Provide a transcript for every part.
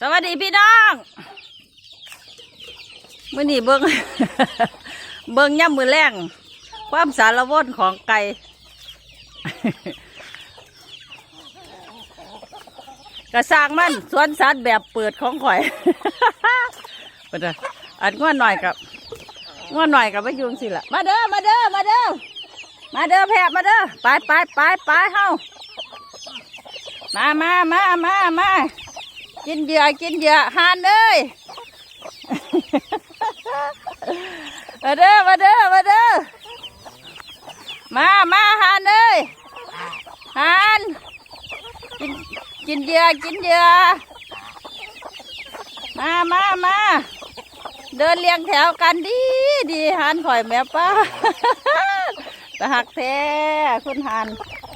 สวัสดีพี่น้องมื่อนี้เบิ้งเบิ้งย่ำมือแรงความสารวนของไก่กระสร้างมันสวนสัตว์แบบเปิดของข่อยเปิดอะอันง่วนหน่อยกับง่วนหน่อยกับไม่ยุงสิละมาเด้อมาเด้อมาเด้อมาเด้อแพะมาเด้อไปไปไปไปเฮามามามามามา กินเหยื่อกินเหยื่อหานเลยมาเด้อมาเด้อมาเด้อมามาหานเลยหานกินกินเหยื่อกินเหยื่อมามามาเดินเรียงแถวกันดีดีหานข่อยแม่ป้าตะหักแท้คุณหาน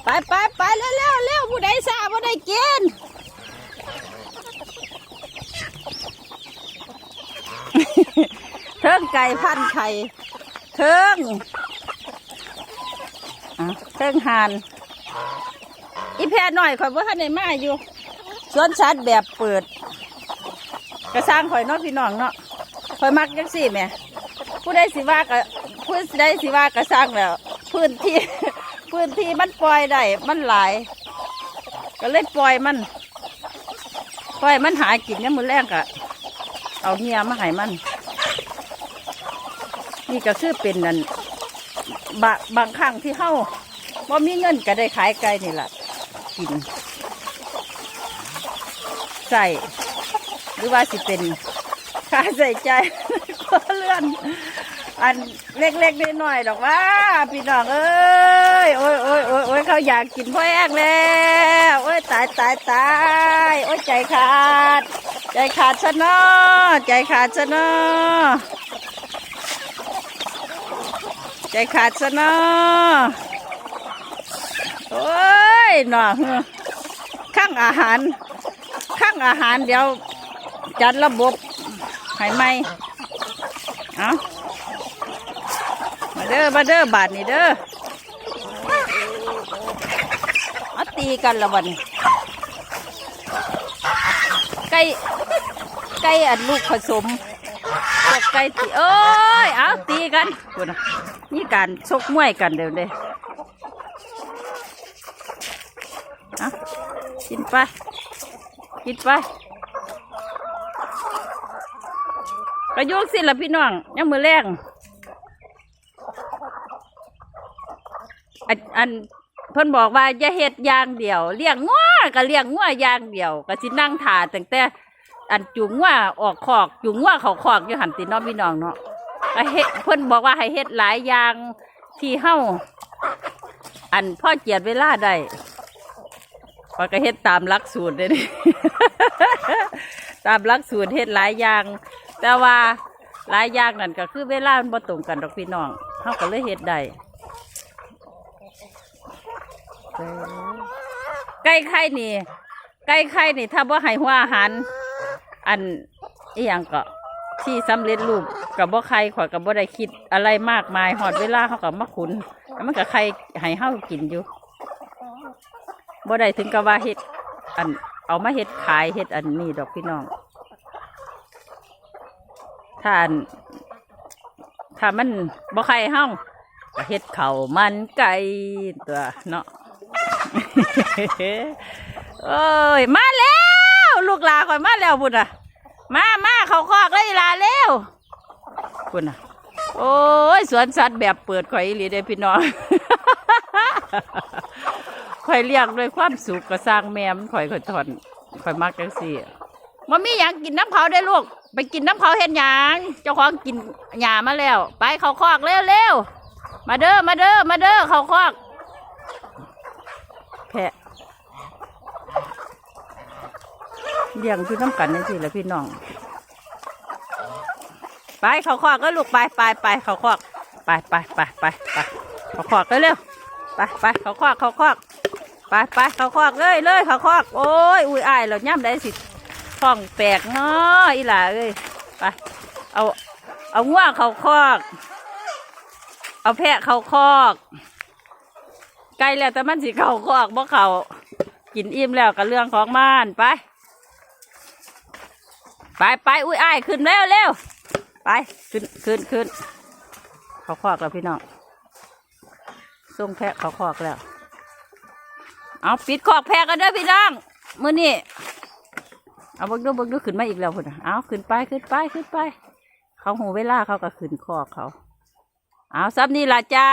ไปไปไปเร็วเร็วเร็วผู้ใดทราผู้ใดกิน เทิง ไก่พันไข่เทิงอะเทิงหานอีแพรหน่อยข่อยว่าท่านในมาอยู่สวนสัตว์แบบเปิด กระสร้างข่อยนาะพี่น้องเนาะข่อยมักจังสี่แม่ผู้ใดสิว่าก็ผู้ใดสิว่ากระสร้างแล้ว พื้นที่พื้นที่มันปล่อยได้มันหลาย ก็เลยปล่อยมันปล่อยมันหากินเนี่ยมมือแรกอะเอาเงียมาให้มัน นี่ก็คือเป็นนั่นบบางครั้งที่เฮาว่ามีเงินก็ได้ขายไก่นี่แหละกินใส่หรือว่าสิเป็นค่าใส่ใจก็เลื่อน อันเล็กๆน้อยๆดอกว่า พี่น้องเอ้ยโอ้ยโอ้ยโอ้ยโอ้ยเขาอยากกินพ่อแอกแล้วโอ้ยตายตายตายโอ้ยใจขาด ใจขาดซะเนาะใจขาดซะเนาะ ใจขาดซะเนาะโอ้ยหน่อข้างอาหาร ข้างอาหารเดี๋ยว จัดระบบให้ไหมเอามาเด้อมาเด้อบาทนี่เด้อมาตีกันละวันไก่ไก่อันลูกผสมพวกไก่ตีเอ้ยเอาตีกันคุณ นี่การชกมวยกันเดี๋ยวเด้เอากินไป กินไปกระยุกสิละพี่น้องยังมือแรงอันอันเพิ่นบอกว่าอย่าเฮ็ดอย่างเดียวเลี้ยงงัวก็เลี้ยงงัวอย่างเดียวก็สินั่งถ่าตั้งแต่อันจุงว่าออกขอกจุงว่าเขาขอกอยู่หันติน้องพี่น้องเนาะ ก็เฮ็ดเพิ่นบอกว่าให้เฮ็ดหลายอย่างที่เฮาอันพ่อเจียดเวลาได้พอยก็เฮ็ดตามหลักสูตรเลยนี่ตามหลักสูตรเฮ็ดหลายอย่าง แต่ว่าหลายอย่างนั่นก็คือเวลามันบ่ตรงกันดอกพี่น้องเฮาก็เลยเฮ็ดได้ไก่ไข่นี่ไก่ไข่นี่ถ้าบ่ให้หัวอาหาร อันอีหยังก็ ที่สำเร็จรูปกับบ่ไข่ข่อยกับบ่ได้คิดอะไรมากมายหอดเวลาเขากับมาขุนแล้วมันก็ไข่ให้เฮากินอยู่บ่ได้ถึงกับว่าเฮ็ดอันเอามาเฮ็ดขายเฮ็ดอันนี้ดอกพี่น้องถ้าอันถ้ามันบ่ไข่เฮาก็เฮ็ดเข้ามันไก่ตัวเนาะเอ้ยมาแล้ว ลูกหลาข่อยมาแล้วพุ่นอะ มามาเขาคอกเลยหลาเร็ว พุ่นอะ โอ้ยสวนสัตว์แบบเปิดข่อยอีหลีเด้อพี่น้อง ข่อยเลี้ยงด้วยความสุขก็สร้างแม่มข่อยข่อยถอนข่อยมักจังซี่มันมีหยังกินน้ำเขาได้อลูก ไปกินน้ำเขาเห็นหยังเจ้าของกินหญ้ามาแล้ว ไปเขาคอกเร็วเร็วมาเด้อมาเด้อมาเด้อเขาคอก แพะเลี้ยงพี่น้ำกันนี่สิแหละพี่น้อง ไปเขาคอกก็ลูกไปไปไปเขาคอกไปไปไปไปไปเขาคอกเลยเร็วไปไปเขาคอกเขาคอกไปไปเขาคอกเลยเลยเขาคอกโอ้ยอุ้ยอายเราย่ำได้สิท้องแตกเนาะอีหล่าเอ้ยไปเอาเอาง่วเขาคอก เอาแพะเขาคอกไกลแล้วแต่มันสิเขาคอกบ่เขากินอิ่มแล้วกับเรื่องของมันไป ไปไปอุ้ยอายขึ้นเร็วเร็ว ไป ขึ้นขึ้นขึ้นเขาคอกแล้วพี่น้องส่งแพะเขาคอกแล้ว เอาปิดคอกแพะกันเด้อพี่น้องมื่อนี้เอาเบักดูเบักดูขึ้นมาอีกแล้วพุ่นน่ะเอาขึ้นไปขึ้นไปขึ้นไป เขาหูเวลาเขาก็ขึ้นคอกเขา เอาซับนี่ละจ้า